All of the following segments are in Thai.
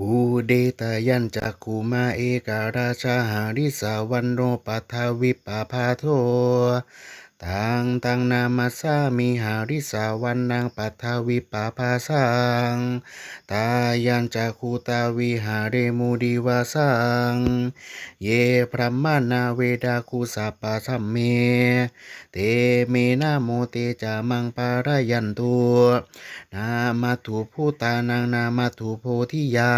อุเดตยันจักขุมาเอการาชาหาริสาวันโนปัทวิปปาพาโท ตังตังนามาสามิหาริสาวันนางปัทวิปปาภาสังตายันจักขุตาวิหาเรมุดีวาสังเยพระมานาเวดาคุสัปปะสัมเมเตเมนะโมเตจามังปารายันตุนามาถุภูตานังนามาถุโพธิยา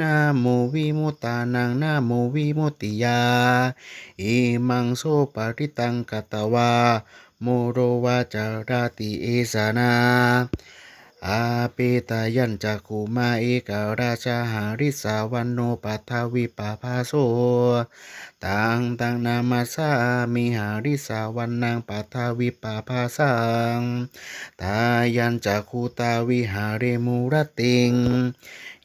นาโมวิมุตานังนาโมวิมุติยาอิมังโสปาริตังกัตตวาโมโรวาจาราติเอสานา อาเปตายันจักขุมาเอการาชาหาริสาวันโนปัทวิปาภาโสตังตังนามาสามิหาริสาวันนางปัทวิปาภาสังตายันจักขุตาวิหาเรมุรติง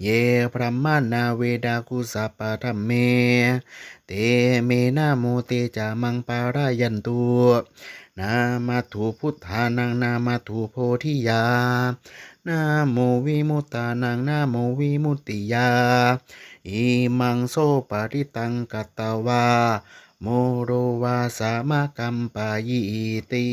เยพระมานาเวดาคุสัปปะธรรมเม เตเมนะโมเตจามังปารายันตุนามาถุพุทธานังนามาถุโพธิยา นาโมวิมุตตานังนาโมวิมุตติยา อิมังโสปาริตังกัตตวาโมโรวาสามะกัมปายิติ